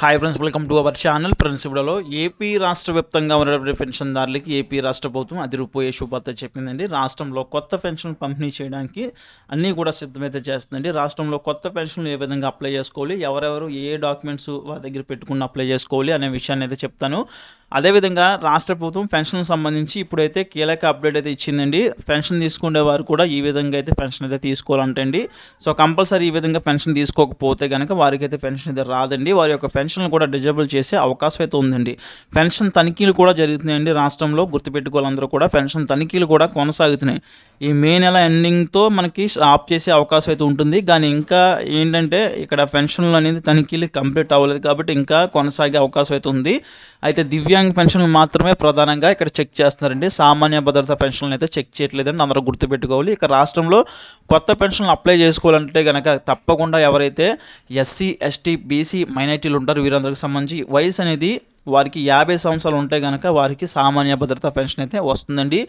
Hi friends welcome to our channel friends ఇప్పుడులో AP రాష్ట్ర వ్యాప్తంగా ఉన్నటువంటి పెన్షన్దారులకి ఏపీ రాష్ట్ర ప్రభుత్వం అదిరిపోయే శుభార్త చెప్పిందండి. రాష్ట్రంలో కొత్త పెన్షన్ పంపిణీ చేయడానికి అన్నీ కూడా సిద్ధమైతే చేస్తుందండి. రాష్ట్రంలో కొత్త పెన్షన్లు ఏ విధంగా అప్లై చేసుకోవాలి ఎవరెవరు ఏ డాక్యుమెంట్స్ వారి దగ్గర పెట్టుకుని అప్లై చేసుకోవాలి అనే విషయాన్ని అయితే చెప్తాను. అదేవిధంగా రాష్ట్ర ప్రభుత్వం పెన్షన్ సంబంధించి ఇప్పుడైతే కీలక అప్డేట్ అయితే ఇచ్చిందండి. పెన్షన్ తీసుకునే వారు కూడా ఈ విధంగా అయితే పెన్షన్ అయితే తీసుకోవాలంటండి. సో కంపల్సరీ ఈ విధంగా పెన్షన్ తీసుకోకపోతే కనుక వారికి అయితే పెన్షన్ అయితే రాదండి. వారి యొక్క పెన్షన్ పెన్షన్లు కూడా డిజేబుల్ చేసే అవకాశం అయితే ఉందండి. పెన్షన్ తనిఖీలు కూడా జరుగుతున్నాయండి. రాష్ట్రంలో గుర్తుపెట్టుకోవాలందరూ కూడా పెన్షన్ తనిఖీలు కూడా కొనసాగుతున్నాయి. ఈ మే నెల ఎండింగ్తో మనకి ఆఫ్ చేసే అవకాశం అయితే ఉంటుంది. కానీ ఇంకా ఏంటంటే ఇక్కడ పెన్షన్లు అనేది తనిఖీలు కంప్లీట్ అవ్వలేదు కాబట్టి ఇంకా కొనసాగే అవకాశం అయితే ఉంది. అయితే దివ్యాంగ పెన్షన్లు మాత్రమే ప్రధానంగా ఇక్కడ చెక్ చేస్తున్నారండి. సామాన్య భద్రత పెన్షన్లు అయితే చెక్ చేయట్లేదని అందరూ గుర్తుపెట్టుకోవాలి. ఇక రాష్ట్రంలో కొత్త పెన్షన్లు అప్లై చేసుకోవాలంటే కనుక తప్పకుండా ఎవరైతే ఎస్సీ ఎస్టీ బీసీ మైనార్టీలు ఉంటారు వీరందరికి సంబంధించి వయసు అనేది వారికి యాభై సంవత్సరాలు ఉంటే కనుక వారికి సామాన్య భద్రత పెన్షన్ అయితే వస్తుందండి.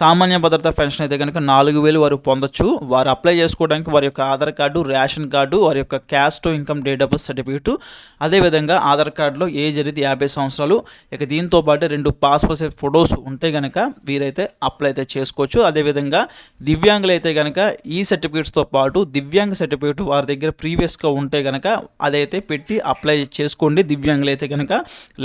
సామాన్య భద్రత పెన్షన్ అయితే కనుక నాలుగు వేలు వారు పొందొచ్చు. వారు అప్లై చేసుకోవడానికి వారి యొక్క ఆధార్ కార్డు రేషన్ కార్డు వారి యొక్క caste income date of birth certificate. అదేవిధంగా ఆధార్ కార్డులో ఏజ్ అనేది యాభై సంవత్సరాలు. ఇక దీంతో పాటు రెండు పాస్పోర్ట్ సైజ్ ఫొటోస్ ఉంటే కనుక వీరైతే అప్లై అయితే చేసుకోవచ్చు. అదేవిధంగా దివ్యాంగులు అయితే కనుక ఈ సర్టిఫికేట్స్తో పాటు దివ్యాంగ సర్టిఫికేట్ వారి దగ్గర ప్రీవియస్గా ఉంటే కనుక అదైతే పెట్టి అప్లై చేసుకోండి. దివ్యాంగులు అయితే కనుక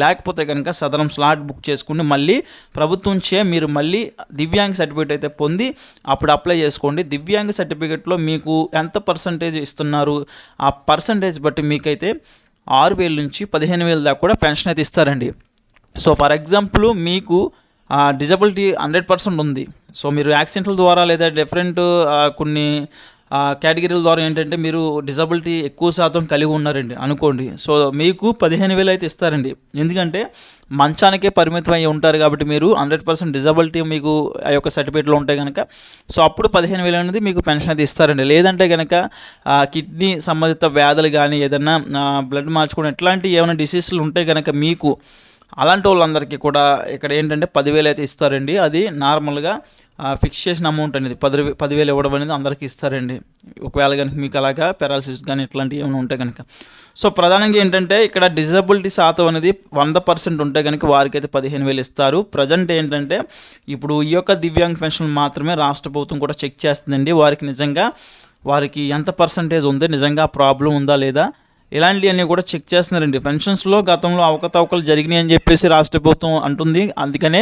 లేకపోతే కనుక సదరం స్లాట్ బుక్ చేసుకుని మళ్ళీ ప్రభుత్వంచే మీరు మళ్ళీ దివ్యాంగ సర్టిఫికేట్ అయితే పొంది అప్పుడు అప్లై చేసుకోండి. దివ్యాంగ సర్టిఫికేట్లో మీకు ఎంత పర్సంటేజ్ ఇస్తున్నారు? ఆ పర్సంటేజ్ బట్టి మీకైతే ఆరు వేల నుంచి పదిహేను వేల దాకా కూడా పెన్షన్ అయితే ఇస్తారండి. సో ఫర్ ఎగ్జాంపుల్ మీకు డిజబిలిటీ హండ్రెడ్ పర్సెంట్ ఉంది. సో మీరు యాక్సిడెంట్ల ద్వారా లేదా డిఫరెంట్ కొన్ని కేటగిరీల ద్వారా ఏంటంటే మీరు డిజబిలిటీ ఎక్కువ శాతం కలిగి ఉన్నారండి అనుకోండి. సో మీకు పదిహేను వేలు అయితే ఇస్తారండి. ఎందుకంటే మంచానికే పరిమితం అయి ఉంటారు కాబట్టి మీరు హండ్రెడ్ పర్సెంట్ డిజబిలిటీ మీకు ఆ యొక్క సర్టిఫికేట్లో ఉంటే కనుక సో అప్పుడు పదిహేను వేలు అనేది మీకు పెన్షన్ అయితే ఇస్తారండి. లేదంటే కనుక కిడ్నీ సంబంధిత వ్యాధులు కానీ ఏదైనా బ్లడ్ మార్చుకోవడం ఇట్లాంటి ఏమైనా డిసీజులు ఉంటే కనుక మీకు అలాంటి వాళ్ళందరికీ కూడా ఇక్కడ ఏంటంటే పదివేలు అయితే ఇస్తారండి. అది నార్మల్గా ఫిక్స్ చేసిన అమౌంట్ అనేది పది పదివేలు ఇవ్వడం అనేది అందరికీ ఇస్తారండి. ఒకవేళ కనుక మీకు అలాగా పెరాలసిస్ కానీ ఇట్లాంటివి ఏమైనా ఉంటే కనుక. సో ప్రధానంగా ఏంటంటే ఇక్కడ డిజబిలిటీ శాతం అనేది వంద పర్సెంట్ ఉంటే కనుక వారికి అయితే పదిహేను వేలు ఇస్తారు. ప్రజెంట్ ఏంటంటే ఇప్పుడు ఈ యొక్క దివ్యాంగ్ పెన్షన్ మాత్రమే రాష్ట్ర ప్రభుత్వం కూడా చెక్ చేస్తుందండి. వారికి నిజంగా వారికి ఎంత పర్సంటేజ్ ఉంది? నిజంగా ప్రాబ్లం ఉందా లేదా? ఇలాంటివన్నీ కూడా చెక్ చేస్తున్నారండి. పెన్షన్స్లో గతంలో అవకతవకలు జరిగినాయి అని చెప్పేసి రాష్ట్ర ప్రభుత్వం అంటుంది. అందుకనే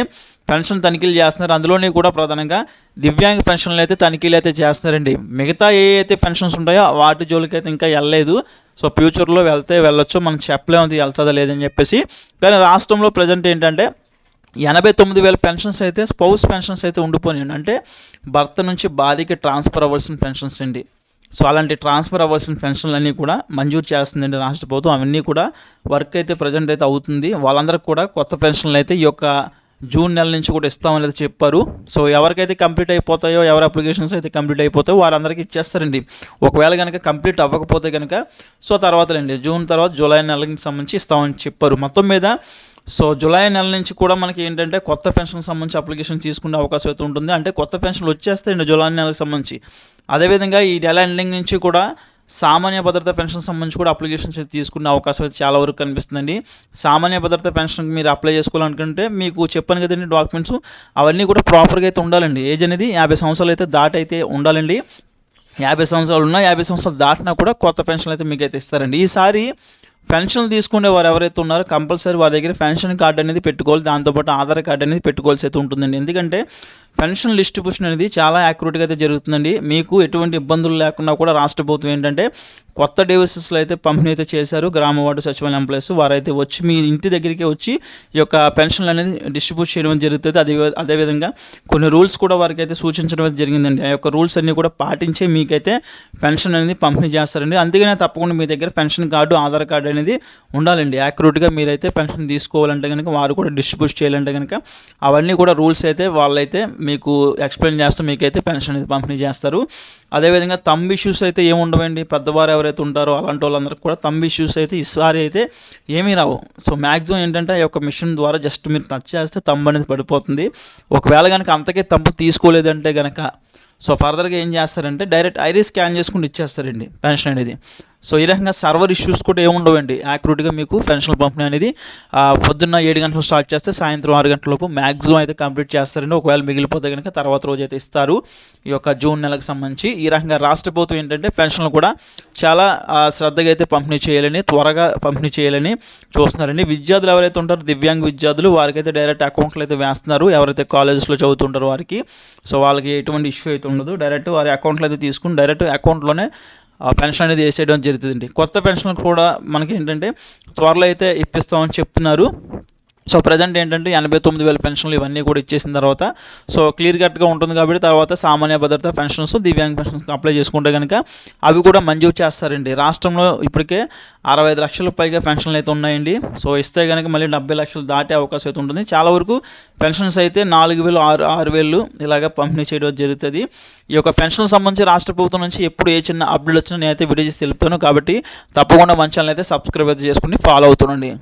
పెన్షన్ తనిఖీలు చేస్తున్నారు. అందులోనే కూడా ప్రధానంగా దివ్యాంగ పెన్షన్లు అయితే తనిఖీలు అయితే చేస్తున్నారండి. మిగతా ఏ అయితే పెన్షన్స్ ఉంటాయో వాటి జోలికి అయితే ఇంకా వెళ్ళలేదు. సో ఫ్యూచర్లో వెళ్తే వెళ్ళొచ్చు. మనం చెప్పలేము అది వెళ్తుందా లేదని చెప్పేసి. కానీ రాష్ట్రంలో ప్రజెంట్ ఏంటంటే ఎనభై తొమ్మిది వేల పెన్షన్స్ అయితే స్పౌస్ పెన్షన్స్ అయితే ఉండిపోయినాయి. అంటే భర్త నుంచి భార్యకి ట్రాన్స్ఫర్ అవ్వాల్సిన పెన్షన్స్ అండి. సో అలాంటి ట్రాన్స్ఫర్ అవ్వాల్సిన పెన్షన్లన్నీ కూడా మంజూరు చేస్తుందండి రాష్ట్ర ప్రభుత్వం. అవన్నీ కూడా వర్క్ అయితే ప్రజెంట్ అయితే అవుతుంది. వాళ్ళందరికీ కూడా కొత్త పెన్షన్లు అయితే ఈ యొక్క జూన్ నెల నుంచి కూడా ఇస్తామని అయితే చెప్పారు. సో ఎవరికైతే కంప్లీట్ అయిపోతాయో ఎవరి అప్లికేషన్స్ అయితే కంప్లీట్ అయిపోతాయో వారందరికీ ఇచ్చేస్తారండి. ఒకవేళ కనుక కంప్లీట్ అవ్వకపోతే కనుక సో తర్వాతలండి జూన్ తర్వాత జూలై నెలకి సంబంధించి ఇస్తామని చెప్పారు. మొత్తం మీద సో జూలై నెల నుంచి కూడా మనకి ఏంటంటే కొత్త పెన్షన్ సంబంధించి అప్లికేషన్ తీసుకునే అవకాశం అయితే ఉంటుంది. అంటే కొత్త పెన్షన్లు వచ్చేస్తాయండి జూలై నెలకు సంబంధించి. అదేవిధంగా ఈ నెల ఎండింగ్ నుంచి కూడా సామాన్య భద్రత పెన్షన్ సంబంధించి కూడా అప్లికేషన్స్ అయితే తీసుకునే అవకాశం అయితే చాలా వరకు కనిపిస్తుందండి. సామాన్య భద్రత పెన్షన్కి మీరు అప్లై చేసుకోవాలనుకుంటే మీకు చెప్పాను కదండి డాక్యుమెంట్స్ అవన్నీ కూడా ప్రాపర్గా అయితే ఉండాలండి. ఏజ్ అనేది యాభై సంవత్సరాలు అయితే దాటి అయితే ఉండాలండి. యాభై సంవత్సరాలు ఉన్నా యాభై సంవత్సరాలు దాటినా కూడా కొత్త పెన్షన్ అయితే మీకు అయితే ఇస్తారండి. ఈసారి పెన్షన్ తీసుకునే వారు ఎవరైతే ఉన్నారో కంపల్సరీ వారి దగ్గర పెన్షన్ కార్డు అనేది పెట్టుకోవాలి. దాంతోపాటు ఆధార్ కార్డు అనేది పెట్టుకోవాల్సి అయితే ఉంటుందండి. ఎందుకంటే పెన్షన్ డిస్ట్రిబ్యూషన్ అనేది చాలా యాక్యురేట్గా అయితే జరుగుతుందండి. మీకు ఎటువంటి ఇబ్బందులు లేకుండా కూడా రాష్ట్ర ప్రభుత్వం ఏంటంటే కొత్త డివైసెస్లో అయితే పంపిణీ అయితే చేశారు. గ్రామ వార్డు సచివాలయం ఎంప్లాయీస్ వారైతే వచ్చి మీ ఇంటి దగ్గరికి వచ్చి ఈ యొక్క పెన్షన్లు అనేది డిస్ట్రిబ్యూట్ చేయడం జరుగుతుంది. అదే అదేవిధంగా కొన్ని రూల్స్ కూడా వారికి అయితే సూచించడం అయితే జరిగిందండి. ఆ యొక్క రూల్స్ అన్నీ కూడా పాటించే మీకైతే పెన్షన్ అనేది పంపిణీ చేస్తారండి. అందుకనే తప్పకుండా మీ దగ్గర పెన్షన్ కార్డు ఆధార్ కార్డు అనేది ఉండాలండి. యాక్యురేట్గా మీరైతే పెన్షన్ తీసుకోవాలంటే కనుక వారు కూడా డిస్ట్రిబ్యూట్ చేయాలంటే కనుక అవన్నీ కూడా రూల్స్ అయితే వాళ్ళైతే మీకు ఎక్స్ప్లెయిన్ చేస్తూ మీకైతే పెన్షన్ అనేది పంపిణీ చేస్తారు. అదేవిధంగా తంబ్ ఇష్యూస్ అయితే ఏముండవండి పెద్దవారు ఎవరైతే ఉంటారో అలాంటి వాళ్ళందరికీ కూడా తంబ్ ఇష్యూస్ అయితే ఈసారి అయితే ఏమీ రావు. సో మ్యాక్సిమం ఏంటంటే ఈ యొక్క మిషన్ ద్వారా జస్ట్ మీరు టచ్ చేస్తే తంబు అనేది పడిపోతుంది. ఒకవేళ కనుక అంతకే తంబు తీసుకోలేదంటే కనుక సో ఫర్దర్గా ఏం చేస్తారంటే డైరెక్ట్ ఐరీ స్కాన్ చేసుకుని ఇచ్చేస్తారండి పెన్షన్ అనేది. సో ఈ రకంగా సర్వర్ ఇష్యూస్ కూడా ఏముండవండి యాక్యురేట్గా మీకు పెన్షన్ల పంపిణీ అనేది పొద్దున్న ఏడు గంటలు స్టార్ట్ చేస్తే సాయంత్రం ఆరు గంటల లోపు మ్యాక్సిమం అయితే కంప్లీట్ చేస్తారండి. ఒకవేళ మిగిలిపోతే కనుక తర్వాత రోజు అయితే ఇస్తారు. ఈ యొక్క జూన్ నెలకు సంబంధించి ఈ రకంగా రాష్ట్ర ప్రభుత్వం ఏంటంటే పెన్షన్లు కూడా చాలా శ్రద్ధగా అయితే పంపిణీ చేయాలని త్వరగా పంపిణీ చేయాలని చూస్తున్నారండి. విద్యార్థులు ఎవరైతే ఉంటారో దివ్యాంగ విద్యార్థులు వారికైతే డైరెక్ట్ అకౌంట్లు అయితే వేస్తున్నారు. ఎవరైతే కాలేజెస్లో చదువుతుంటారో వారికి. సో వాళ్ళకి ఎటువంటి ఇష్యూ అయితే ఉండదు. డైరెక్ట్ వారి అకౌంట్లో అయితే తీసుకుని డైరెక్ట్ అకౌంట్లోనే పెన్షన్ అనేది వేసేయడం జరుగుతుందండి. కొత్త పెన్షన్ కూడా మనకి ఏంటంటే త్వరలో అయితే ఇప్పిస్తామని చెప్తున్నారు. సో ప్రజెంట్ ఏంటంటే ఎనభై తొమ్మిది వేల పెన్షన్లు ఇవన్నీ కూడా ఇచ్చేసిన తర్వాత సో క్లియర్ కట్గా ఉంటుంది కాబట్టి తర్వాత సామాన్య భద్రత పెన్షన్స్ దివ్యాంగ పెన్షన్స్ అప్లై చేసుకుంటే కనుక అవి కూడా మంజూరు చేస్తారండి. రాష్ట్రంలో ఇప్పటికే అరవై ఐదు లక్షల పైగా పెన్షన్లు అయితే ఉన్నాయండి. సో ఇస్తే కనుక మళ్ళీ డెబ్బై లక్షలు దాటే అవకాశం అయితే ఉంటుంది. చాలా వరకు పెన్షన్స్ అయితే నాలుగు వేలు ఆరు ఆరు వేలు ఇలాగ పంపిణీ చేయడం జరుగుతుంది. ఈ యొక్క పెన్షన్ సంబంధించి రాష్ట్ర ప్రభుత్వం నుంచి ఎప్పుడు ఏ చిన్న అప్డేట్ వచ్చినా నేనైతే వీడియో చేసి తెలుపుతాను. కాబట్టి తప్పకుండా మంచాలను అయితే సబ్స్క్రైబ్ అయితే చేసుకుని ఫాలో అవుతుండండి.